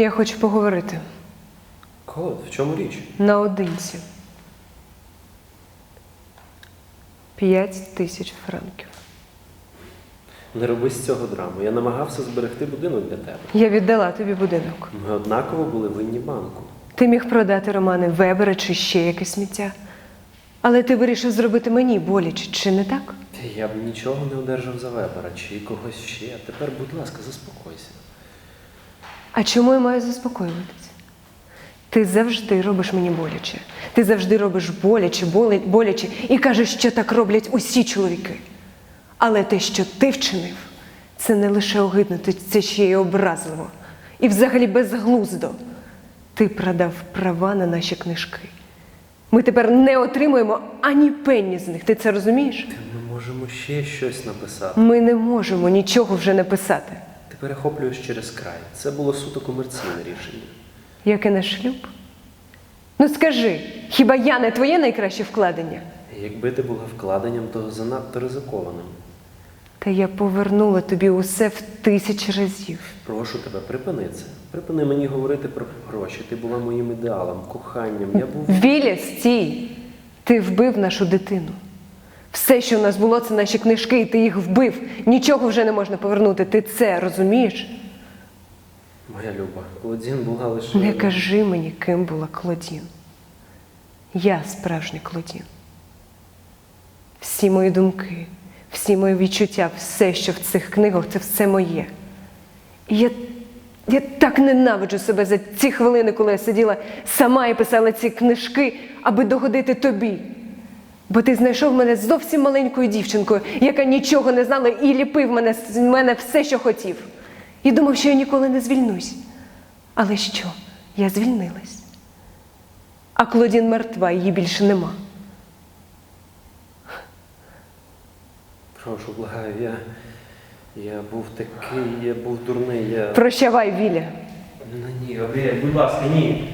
Я хочу поговорити Кот, в чому річ? наодинці. П'ять тисяч франків. Не роби з цього драму. Я намагався зберегти будинок для тебе. Я віддала тобі будинок. Ми однаково були винні банку. Ти міг продати романи Вебера чи ще якесь сміття. Але ти вирішив зробити мені боляче, чи не так? Я б нічого не одержав за вебера чи когось ще. Тепер, будь ласка, заспокойся. А чому я маю заспокоюватися? Ти завжди робиш мені боляче. Ти завжди робиш боляче, боляче і кажеш, що так роблять усі чоловіки. Але те, що ти вчинив, це не лише огидно, це ще й образливо. І взагалі безглуздо. Ти продав права на наші книжки. Ми тепер не отримуємо ані пенні з них. Ти це розумієш? Ми можемо ще щось написати. Ми не можемо нічого вже написати. Ти перехоплюєш через край. Це було суто комерційне рішення. Яке наш шлюб? Ну скажи, хіба я не твоє найкраще вкладення? Якби ти була вкладенням, то занадто ризикованим. Та я повернула тобі усе в тисячі разів. Прошу тебе, припини це. Припини мені говорити про гроші. Ти була моїм ідеалом, коханням. Я був. Віля, стій! Ти вбив нашу дитину. Все, що в нас було, це наші книжки, і ти їх вбив. Нічого вже не можна повернути. Ти це розумієш? Моя люба, Клодін була лише. Не кажи мені, ким була Клодін. Я справжній Клодін. Всі мої думки, всі мої відчуття, все, що в цих книгах, це все моє. І я, я так ненавиджу себе за ці хвилини, коли я сиділа сама і писала ці книжки, аби догодити тобі. Бо ти знайшов мене зовсім маленькою дівчинкою, яка нічого не знала і ліпив мене з мене все, що хотів. І думав, що я ніколи не звільнусь. Але що? Я звільнилась. А Клодін мертва, її більше нема. Прошу, благаю, я. Я був такий, я був дурний, я. Прощавай, Віля. Ну ні, Обія, будь ласка, ні.